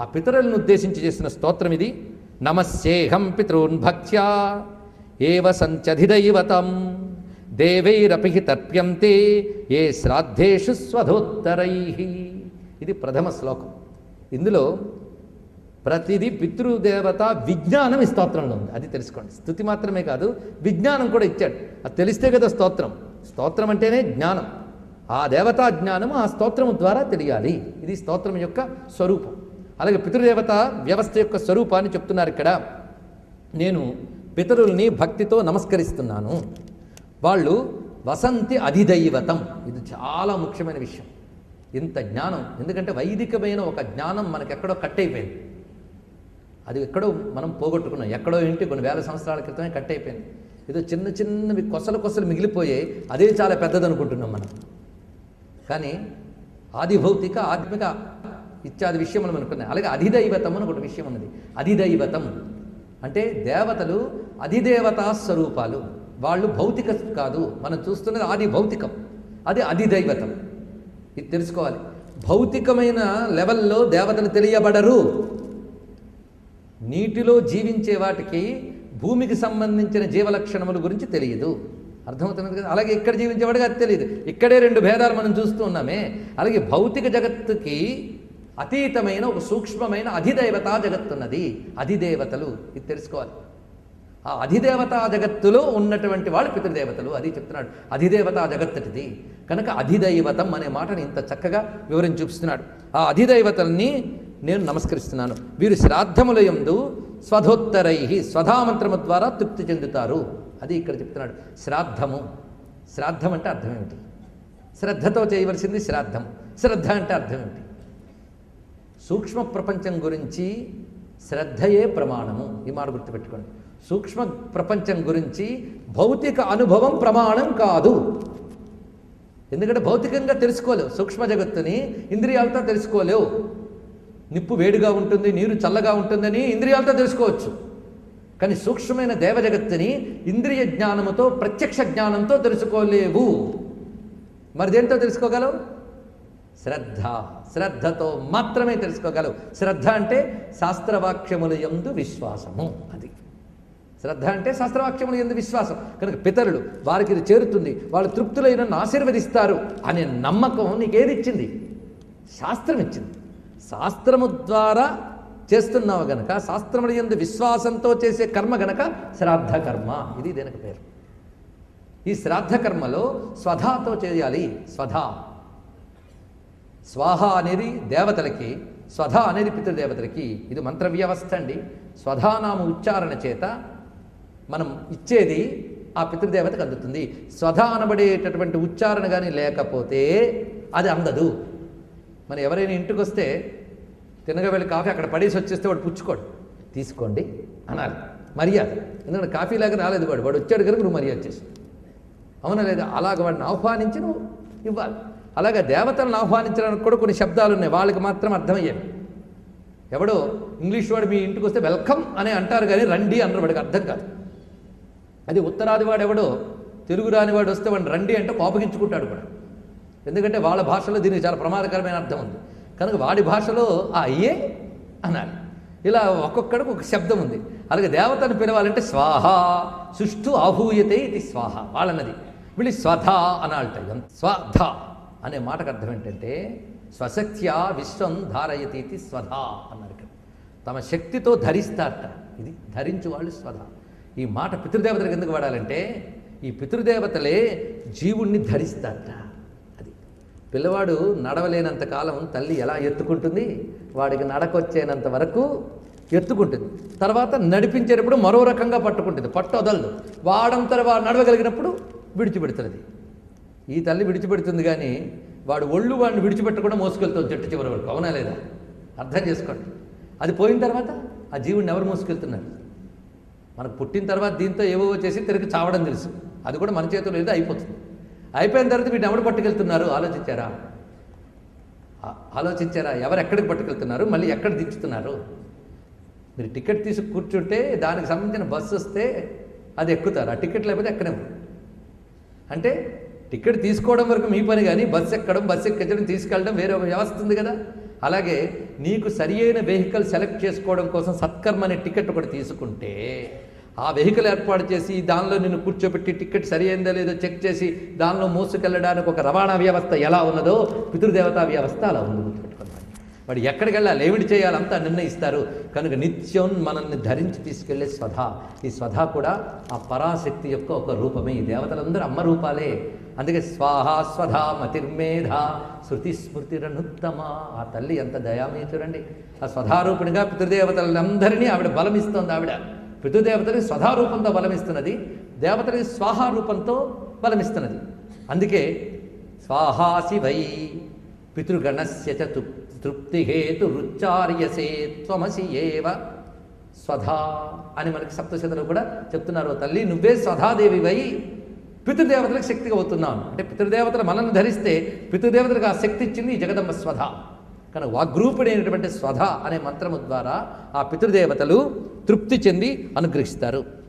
ఆ పితరులను ఉద్దేశించి చేసిన స్తోత్రం ఇది. నమస్యేహం పితృన్ భక్త్యా ఏవ సంచధిదైవతం దేవైరపి తర్ప్యంతే ఏ శ్రాద్ధేషు స్వధోత్తరై. ఇది ప్రథమ శ్లోకం. ఇందులో ప్రతిదీ పితృదేవత విజ్ఞానం ఈ స్తోత్రంలో ఉంది. అది తెలుసుకోండి. స్థుతి మాత్రమే కాదు విజ్ఞానం కూడా ఇచ్చాడు. అది తెలిస్తే కదా స్తోత్రం. స్తోత్రం అంటేనే జ్ఞానం. ఆ దేవతా జ్ఞానం ఆ స్తోత్రం ద్వారా తెలియాలి. ఇది స్తోత్రం యొక్క స్వరూపం. అలాగే పితృదేవత వ్యవస్థ యొక్క స్వరూపాన్ని చెప్తున్నారు ఇక్కడ. నేను పితరుల్ని భక్తితో నమస్కరిస్తున్నాను. వాళ్ళు వసంతి అధిదైవతం. ఇది చాలా ముఖ్యమైన విషయం. ఇంత జ్ఞానం. ఎందుకంటే వైదికమైన ఒక జ్ఞానం మనకెక్కడో కట్టయిపోయింది. అది ఎక్కడో మనం పోగొట్టుకున్నాం. ఎక్కడో ఏంటి కొన్ని వేల సంవత్సరాల క్రితమే కట్ అయిపోయింది ఏదో చిన్న చిన్నవి కొసలు కొసలు మిగిలిపోయాయి అదే చాలా పెద్దదనుకుంటున్నాం మనం. కానీ ఆది భౌతిక ఆత్మిక ఇత్యాది విషయం మనం అలాగే అధిదైవతం అని ఒకటి విషయం ఉన్నది. అధిదైవతం అంటే దేవతలు అధిదేవతా స్వరూపాలు. వాళ్ళు భౌతిక కాదు. మనం చూస్తున్నది ఆది భౌతికం. అది అధిదైవతం. ఇది తెలుసుకోవాలి. భౌతికమైన లెవెల్లో దేవతలు తెలియబడరు. నీటిలో జీవించే వాటికి భూమికి సంబంధించిన జీవలక్షణముల గురించి తెలియదు. అర్థమవుతున్నది కదా? అలాగే ఇక్కడ జీవించేవాడికి అది తెలియదు. ఇక్కడే రెండు భేదాలు మనం చూస్తూ ఉన్నామే. అలాగే భౌతిక జగత్తుకి అతీతమైన ఒక సూక్ష్మమైన అధిదేవత జగత్తున్నది. అధిదేవతలు ఇది తెలుసుకోవాలి. ఆ అధిదేవతా జగత్తులో ఉన్నటువంటి వాళ్ళు పితృదేవతలు అది చెప్తున్నాడు. అధిదేవతా జగత్తటిది. కనుక అధిదైవతం అనే మాటని ఇంత చక్కగా వివరించి చూపిస్తున్నాడు. ఆ అధిదైవతల్ని నేను నమస్కరిస్తున్నాను. వీరు శ్రాద్ధముల యందు స్వధోత్తరై స్వధామంత్రము ద్వారా తృప్తి చెందుతారు. అది ఇక్కడ చెప్తున్నాడు. శ్రాద్ధము. శ్రాద్ధం అంటే అర్థం ఏమిటి? శ్రద్ధతో చేయవలసింది శ్రాద్ధం. శ్రద్ధ అంటే అర్థం ఏమిటి? సూక్ష్మ ప్రపంచం గురించి శ్రద్ధయే ప్రమాణము. ఈ మాట గుర్తుపెట్టుకోండి. సూక్ష్మ ప్రపంచం గురించి భౌతిక అనుభవం ప్రమాణం కాదు. ఎందుకంటే భౌతికంగా తెలుసుకోలేవు. సూక్ష్మ జగత్తుని ఇంద్రియాలతో తెలుసుకోలేవు. నిప్పు వేడిగా ఉంటుంది నీరు చల్లగా ఉంటుందని ఇంద్రియాలతో తెలుసుకోవచ్చు. కానీ సూక్ష్మమైన దేవ జగత్తుని ఇంద్రియ జ్ఞానముతో ప్రత్యక్ష జ్ఞానంతో తెలుసుకోలేవు. మరి దేంతో తెలుసుకోగలవు? శ్రద్ధ శ్రద్ధతో మాత్రమే తెలుసుకోగలవు. శ్రద్ధ అంటే శాస్త్రవాక్యముల యందు విశ్వాసము అది. శ్రద్ధ అంటే శాస్త్రవాక్యముల ఎందు విశ్వాసం. కనుక పితరులు వారికి ఇది చేరుతుంది వాళ్ళు తృప్తులైన నన్ను ఆశీర్వదిస్తారు అనే నమ్మకం నీకేది ఇచ్చింది శాస్త్రం ఇచ్చింది శాస్త్రము ద్వారా చేస్తున్నావు గనక శాస్త్రముల ఎందు విశ్వాసంతో చేసే కర్మ గనక శ్రాద్ధ కర్మ ఇది దీనికి పేరు? ఈ శ్రాద్ధ కర్మలో స్వధాతో చేయాలి. స్వధా. స్వాహ అనేది దేవతలకి స్వధ అనేది పితృదేవతలకి ఇది మంత్ర వ్యవస్థ అండి. స్వధానామ ఉచ్చారణ చేత మనం ఇచ్చేది ఆ పితృదేవతకు అందుతుంది. స్వధ అనబడేటటువంటి ఉచ్చారణ కానీ లేకపోతే అది అందదు. మనం ఎవరైనా ఇంటికి వస్తే తినగా వెళ్ళి కాఫీ అక్కడ పడేసి వచ్చేస్తే వాడు పుచ్చుకోడు. తీసుకోండి అనాలి. మర్యాద. ఎందుకంటే కాఫీ లాగా రాలేదు వాడు. వాడు వచ్చాడు కనుక నువ్వు మర్యాద చేసి అవునా లేదా? అలాగ వాడిని ఆహ్వానించి నువ్వు ఇవ్వాలి. అలాగే దేవతలను ఆహ్వానించడానికి కూడా కొన్ని శబ్దాలు ఉన్నాయి. వాళ్ళకి మాత్రం అర్థమయ్యేవి. ఎవడో ఇంగ్లీష్ వాడు మీ ఇంటికి వస్తే వెల్కమ్ అని అంటారు కానీ రండి అన్నారు వాడికి అర్థం కాదు. అది ఉత్తరాది వాడు ఎవడో తెలుగు రాని వాడు వస్తే వాడిని రండి అంటే కోపగించుకుంటాడు కూడా. ఎందుకంటే వాళ్ళ భాషలో దీనికి చాలా ప్రమాదకరమైన అర్థం ఉంది. కనుక వాడి భాషలో ఆ అయ్యే అనాలి. ఇలా ఒక్కొక్కడికి ఒక శబ్దం ఉంది. అలాగే దేవతను పిలవాలంటే స్వాహ సుష్ఠు ఆహూయతే ఇది స్వాహ వాళ్ళన్నది. వీళ్ళు స్వధ అనాలట స్వధ అనే మాటకు అర్థం ఏంటంటే స్వశక్త్యా విశ్వం ధారయతి ఇది స్వధ అన్నారు ఇక్కడ తమ శక్తితో ధరిస్తారట. ఇది ధరించు వాళ్ళు స్వధ. ఈ మాట పితృదేవతలకు ఎందుకు వాడాలంటే ఈ పితృదేవతలే జీవుణ్ణి ధరిస్తారట. అది పిల్లవాడు నడవలేనంత కాలం తల్లి ఎలా ఎత్తుకుంటుంది? వాడికి నడకొచ్చేనంత వరకు ఎత్తుకుంటుంది. తర్వాత నడిపించేటప్పుడు మరో రకంగా పట్టుకుంటుంది. పట్టు వదలదు వాడంతర వాడు నడవగలిగినప్పుడు విడిచిపెడుతుంది ఈ తల్లి విడిచిపెడుతుంది కానీ వాడు ఒళ్ళు వాడిని విడిచిపెట్టకుండా మోసుకెళ్తుంది చెట్టు చివరి వరకు. అవునా లేదా? అర్థం చేసుకోండి. అది పోయిన తర్వాత ఆ జీవుడిని ఎవరు మోసుకెళ్తున్నారు? మనకు పుట్టిన తర్వాత దీంతో ఏవో చేసి తిరిగి చావడం తెలుసు. అది కూడా మన చేతిలో ఏదో అయిపోతుంది. అయిపోయిన తర్వాత వీటిని ఎవరు పట్టుకెళ్తున్నారు? ఆలోచించారా? ఆలోచించారా? ఎవరు ఎక్కడికి పట్టుకెళ్తున్నారు? మళ్ళీ ఎక్కడ దించుతున్నారు? మీరు టికెట్ తీసి కూర్చుంటే దానికి సంబంధించిన బస్సు వస్తే అది ఎక్కుతారు. ఆ టికెట్ లేకపోతే ఎక్కడేమో. అంటే టికెట్ తీసుకోవడం వరకు మీ పని కానీ బస్సు ఎక్కడం బస్సు ఎక్కించడం తీసుకెళ్ళడం వేరే ఒక వ్యవస్థ ఉంది కదా. అలాగే నీకు సరి అయిన వెహికల్ సెలెక్ట్ చేసుకోవడం కోసం సత్కర్మ అనే టికెట్ ఒకటి తీసుకుంటే ఆ వెహికల్ ఏర్పాటు చేసి దానిలో నిన్ను కూర్చోబెట్టి టికెట్ సరి అయిందో లేదో చెక్ చేసి దానిలో మోసుకెళ్ళడానికి ఒక రవాణా వ్యవస్థ ఎలా ఉన్నదో పితృదేవతా వ్యవస్థ అలా ఉంది. గుర్తుపెట్టుకోండి వాడు ఎక్కడికి వెళ్ళాలి? ఏమిటి చేయాలంతా నిర్ణయిస్తారు. కనుక నిత్యం మనల్ని ధరించి తీసుకెళ్ళే స్వధ. ఈ స్వధ కూడా ఆ పరాశక్తి యొక్క ఒక రూపమే. ఈ దేవతలందరూ అమ్మ రూపాలే. అందుకే స్వాహ స్వధ మతిర్మేధ శృతి స్మృతిరనుత్తమ ఆ తల్లి ఎంత దయామయ చూడండి. ఆ స్వధారూపుడిగా పితృదేవతలందరినీ ఆవిడ బలమిస్తోంది. ఆవిడ పితృదేవతని స్వధారూపంతో బలమిస్తున్నది. దేవతని స్వాహారూపంతో బలమిస్తున్నది. అందుకే స్వాహాసి వై పితృగణస్య చ తృప్తి హేతు రుచార్యసే త్వమసి ఏవ. స్వధా అని మనకి సప్తశతలు కూడా చెప్తున్నారు. తల్లి నువ్వే స్వధాదేవి వై పితృదేవతలకు శక్తిగా అవుతున్నాను అంటే పితృదేవతలు మనల్ని ధరిస్తే పితృదేవతలకు ఆ శక్తి ఇచ్చింది జగదమ్మ స్వధ. కనుక వాగ్రూపుడైనటువంటి స్వధ అనే మంత్రము ద్వారా ఆ పితృదేవతలు తృప్తి చెంది అనుగ్రహిస్తారు.